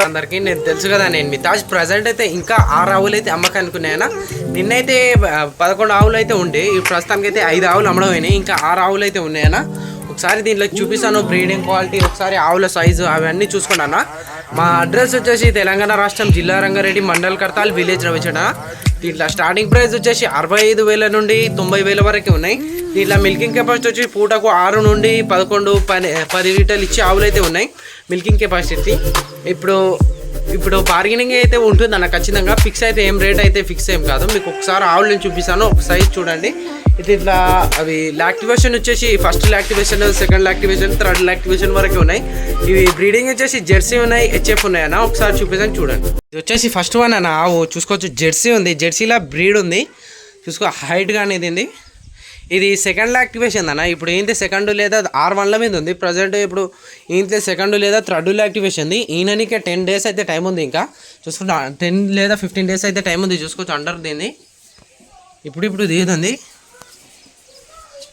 అందరికి నేను తెలుసు కదా నేను మితాజ్ ప్రజెంట్ అయితే ఇంకా ఆరు ఆవులు అయితే అమ్మకానికి నిన్నైతే పదకొండు ఆవులు అయితే ఉండే ఈ ప్రస్తుతానికి అయితే ఐదు ఆవులు అమ్మడం అయినాయి ఇంకా ఆరు ఆవులు అయితే ఉన్నాయన్న ఒకసారి దీంట్లో చూపిస్తాను బ్రీడింగ్ క్వాలిటీ ఒకసారి ఆవుల సైజు అవన్నీ చూసుకున్నాను మా అడ్రస్ వచ్చేసి తెలంగాణ రాష్ట్రం జిల్లా రంగారెడ్డి మండల్ కర్తాల్ విలేజ్ రవిచడ దీంట్లో స్టార్టింగ్ ప్రైస్ వచ్చేసి అరవై ఐదు వేల నుండి తొంభై వేల వరకు ఉన్నాయి. దీంట్లో మిల్కింగ్ కెపాసిటీ వచ్చి పూటకు ఆరు నుండి పదకొండు పని పది లీటర్లు ఇచ్చే ఆవులు అయితే ఉన్నాయి. మిల్కింగ్ కెపాసిటీ ఇప్పుడు ఇప్పుడు బార్గెనింగ్ అయితే ఉంటుంది అన్న ఖచ్చితంగా. ఫిక్స్ అయితే ఏం రేట్ అయితే ఫిక్స్ ఏం కాదు. మీకు ఒకసారి ఆవులు నేను చూపిస్తాను. ఒక సైజ్ చూడండి. ఇది ఇట్లా అవి లాక్టివేషన్ వచ్చేసి ఫస్ట్ లాక్టివేషన్ సెకండ్ లాక్టివేషన్ థర్డ్ లాక్టివేషన్ వరకు ఉన్నాయి. ఇవి బ్రీడింగ్ వచ్చేసి జెర్సీ ఉన్నాయి హెచ్ఎఫ్ ఉన్నాయి అన్న. ఒకసారి చూపిస్తాను చూడండి. ఇది వచ్చేసి ఫస్ట్ వన్ అన్న. ఆవు చూసుకోవచ్చు జెర్సీ ఉంది. జెర్సీలా బ్రీడ్ ఉంది. చూసుకో హైట్ కానీ ఇది ఇది సెకండ్ యాక్టివేషన్ అన్న. ఇప్పుడు ఏంటి సెకండ్ లేదా ఆర్ వన్ల మీద ఉంది. ప్రజెంట్ ఇప్పుడు ఏంటి సెకండ్ లేదా థర్డ్ యాక్టివేషన్ ఉంది. ఈయననికే టెన్ డేస్ అయితే టైం ఉంది ఇంకా. చూసుకుంటా టెన్ లేదా ఫిఫ్టీన్ డేస్ అయితే టైం ఉంది. చూసుకోవచ్చు అండర్ దీన్ని. ఇప్పుడు ఇప్పుడు దిగుతుంది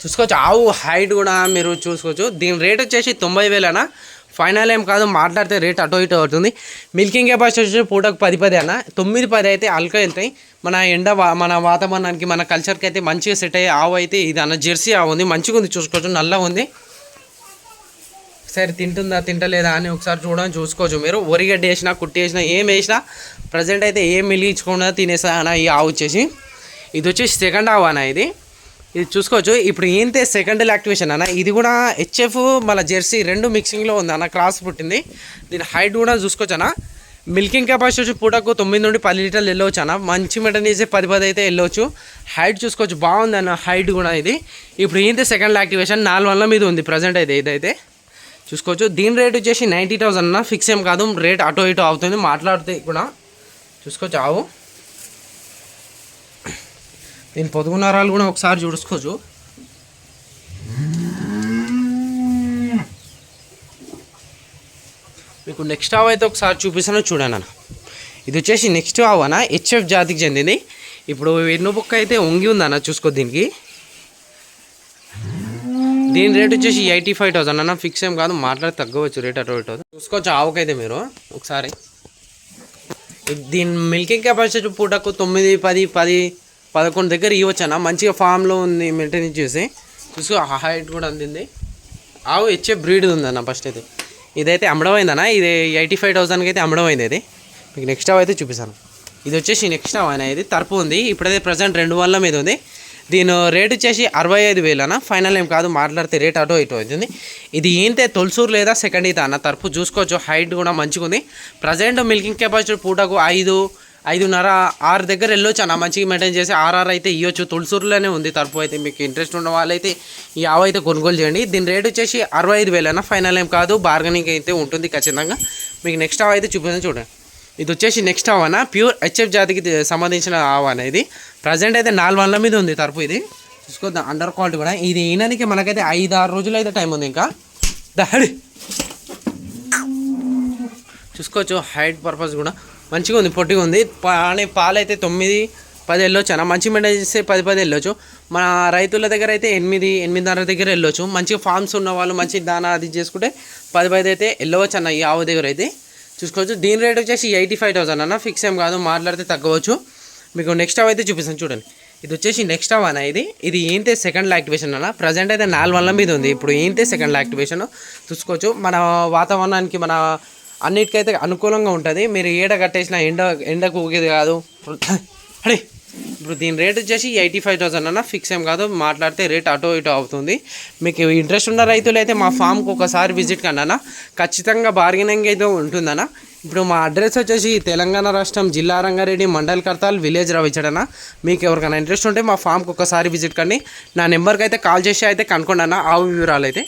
చూసుకోవచ్చు. ఆవు హైట్ కూడా మీరు చూసుకోవచ్చు. దీని రేట్ వచ్చేసి తొంభై వేలనా? ఫైనల్ ఏం కాదు మాట్లాడితే రేట్ అటో ఇటో అవుతుంది. మిల్కింగ్ కెపాసిటీ వచ్చి పూటకు పది పది అన్న. తొమ్మిది పది అయితే అల్క వెళ్తాయి. మన ఎండ వా- మన వాతావరణానికి మన కల్చర్కి అయితే మంచిగా సెట్ అయ్యే ఆవు అయితే ఇది అన్న జెర్సీ ఆవు ఉంది. మంచిగా ఉంది చూసుకోవచ్చు నల్ల ఉంది. సరే తింటుందా తింటలేదా అని ఒకసారి చూడని చూసుకోవచ్చు మీరు. ఒరిగడ్డ వేసినా కుట్టి వేసినా ఏం వేసినా ప్రజెంట్ అయితే ఏం మిలిగించకుండా తినేసా అన్న ఈ ఆవు వచ్చేసి. ఇది వచ్చేసి సెకండ్ ఆవు అన్న ఇది. ఇది చూసుకోవచ్చు. ఇప్పుడు ఏంటే సెకండ్ యాక్టివేషన్ అన్న? ఇది కూడా హెచ్ఎఫ్ మళ్ళీ జెర్సీ రెండు మిక్సింగ్లో ఉంది అన్న క్రాస్ పుట్టింది. దీని హైట్ కూడా చూసుకోవచ్చు అన్న. మిల్కింగ్ కెపాసిటీ వచ్చి పూటకు తొమ్మిది నుండి పది లీటర్లు వెళ్ళవచ్చు అన్న. మంచి మెటన్ చేసే పది పది అయితే వెళ్ళవచ్చు. హైట్ చూసుకోవచ్చు. బాగుంది అన్న హైట్ కూడా ఇది. ఇప్పుడు ఏంటి సెకండ్ యాక్టివేషన్ నాలుగు వందల మీద ఉంది ప్రజెంట్ అయితే ఇదైతే. చూసుకోవచ్చు. దీని రేట్ వచ్చేసి నైంటీ థౌసండ్ అన్న. ఫిక్స్ ఏం కాదు. రేట్ అటో ఇటో అవుతుంది. మాట్లాడితే కూడా చూసుకోవచ్చు. ఆవు. దీని పొదుగు నరాలు కూడా ఒకసారి చూసుకోవచ్చు మీకు నెక్స్ట్ ఆవు అయితే ఒకసారి చూపిస్తాను చూడండి అన్న. ఇది వచ్చేసి నెక్స్ట్ ఆవు అన్న హెచ్ఎఫ్ జాతికి చెందింది. ఇప్పుడు ఎన్నో అయితే వంగి ఉందన్న చూసుకో దీనికి. దీని రేట్ వచ్చేసి ఎయిటీ ఫైవ్ థౌసండ్ అన్న ఫిక్స్ ఏం కాదు మాట్లాడి తగ్గవచ్చు రేట్ అటు ఇటు. చూసుకోవచ్చు ఆవుకైతే మీరు ఒకసారి. దీని మిల్కింగ్ కెపాసిటీ పూటకు తొమ్మిది పది పది పదకొండు దగ్గర ఇవ్వచ్చు అన్న మంచిగా ఫామ్లో ఉంది మెయింటైన్ చేసి. చూసుకో హైట్ కూడా అందింది. ఆవు ఇచ్చే బ్రీడ్ ఉందన్న ఫస్ట్ అయితే. ఇదైతే అమ్మడమైందన్న. ఇది ఎయిటీ ఫైవ్ థౌసండ్కి అయితే అమ్మడమైంది ఇది. మీకు నెక్స్ట్ ఆవు అయితే చూపిస్తాను. ఇది వచ్చేసి నెక్స్ట్ ఆవు అన్న ఇది. తరపు ఉంది. ఇప్పుడైతే ప్రజెంట్ రెండు వందల మీద ఉంది. దీని రేట్ వచ్చేసి అరవై ఐదు వేలన ఫైనల్ ఏం కాదు మాట్లాడితే రేట్ అటో ఇటో అవుతుంది. ఇది ఏంటే తొలసూరు లేదా సెకండ్ ఈత అన్న తరపు. చూసుకోవచ్చు హైట్ కూడా మంచిగా ఉంది ప్రజెంట్ మిల్కింగ్ కెపాసిటీ పూటకు ఐదు ఐదున్నర ఆరు దగ్గర వెళ్ళొచ్చు అన్న. మంచిగా మెయింటైన్ చేసి ఆర్ఆర్ అయితే ఇవ్వచ్చు తులసూరులోనే ఉంది. తరపు అయితే మీకు ఇంట్రెస్ట్ ఉన్న వాళ్ళైతే ఈ ఆవు అయితే కొనుగోలు చేయండి. దీని రేట్ వచ్చేసి అరవై ఐదు వేలన ఫైనల్ ఏం కాదు. బార్గెనింగ్ అయితే ఉంటుంది ఖచ్చితంగా. మీకు నెక్స్ట్ ఆవు అయితే చూపిస్తాను చూడండి. ఇది వచ్చేసి నెక్స్ట్ ఆవు అన్న. ప్యూర్ హెచ్ఎఫ్ జాతికి సంబంధించిన ఆవు అనేది ఇది. ప్రజెంట్ అయితే నాలుగు వందల మీద ఉంది తరపు ఇది. చూసుకోద్దాం. అండర్ క్వాలిటీ కూడా. ఇది ఈయనకి మనకైతే ఐదు ఆరు రోజులు అయితే టైం ఉంది ఇంకా. దాడి చూసుకోవచ్చు. హైట్ పర్పస్ కూడా. మంచిగా ఉంది పొట్టిగా ఉంది. పాని పాలైతే తొమ్మిది పది వెళ్ళొచ్చు అన్న. మంచి మెయింటైన్ చేస్తే పది పది వెళ్ళొచ్చు. మన రైతుల దగ్గర అయితే ఎనిమిది ఎనిమిదిన్నర దగ్గర వెళ్ళొచ్చు. మంచిగా ఫార్మ్స్ ఉన్న వాళ్ళు మంచి దానా అది చేసుకుంటే పది పది అయితే వెళ్ళవచ్చు అన్న ఈ ఆవు దగ్గర అయితే. చూసుకోవచ్చు. దీని రేట్ వచ్చేసి ఎయిటీ ఫైవ్ థౌసండ్ అన్న. ఫిక్స్ ఏం కాదు మాట్లాడితే తగ్గవచ్చు. మీకు నెక్స్ట్ అవి అయితే చూపిస్తాను చూడండి. ఇది వచ్చేసి నెక్స్ట్ అవ్ అన్న ఇది. ఇది ఏంటి సెకండ్ యాక్టివేషన్ అన్న. ప్రజెంట్ అయితే నాలుగు వందల మీద ఉంది. ఇప్పుడు ఏంటి సెకండ్ యాక్టివేషన్. చూసుకోవచ్చు. మన వాతావరణానికి మన అన్నిటికైతే అనుకూలంగా ఉంటుంది. మీరు ఏడ కట్టేసిన ఎండ ఎండకు ఊగేది కాదు. అడే ఇప్పుడు దీని రేట్ వచ్చేసి ఎయిటీ ఫైవ్ థౌసండ్ అన్న ఫిక్స్ ఏం కాదు. మాట్లాడితే రేట్ అటో ఇటో అవుతుంది. మీకు ఇంట్రెస్ట్ ఉన్న రైతులు అయితే మా ఫామ్కి ఒకసారి విజిట్ కండి అన్న. ఖచ్చితంగా బార్గెనింగ్ అయితే ఉంటుందన్న ఇప్పుడు మా అడ్రస్ వచ్చేసి తెలంగాణ రాష్ట్రం జిల్లా రంగారెడ్డి మండల్ కర్తాల్ విలేజ్ రవిచడన మీకు ఎవరికైనా ఇంట్రెస్ట్ ఉంటే మా ఫామ్కి ఒకసారి విజిట్ కండి. నా నెంబర్కి అయితే కాల్ చేసి అయితే కనుక్కోండి అన్న. ఆవు వివరాలు అయితే.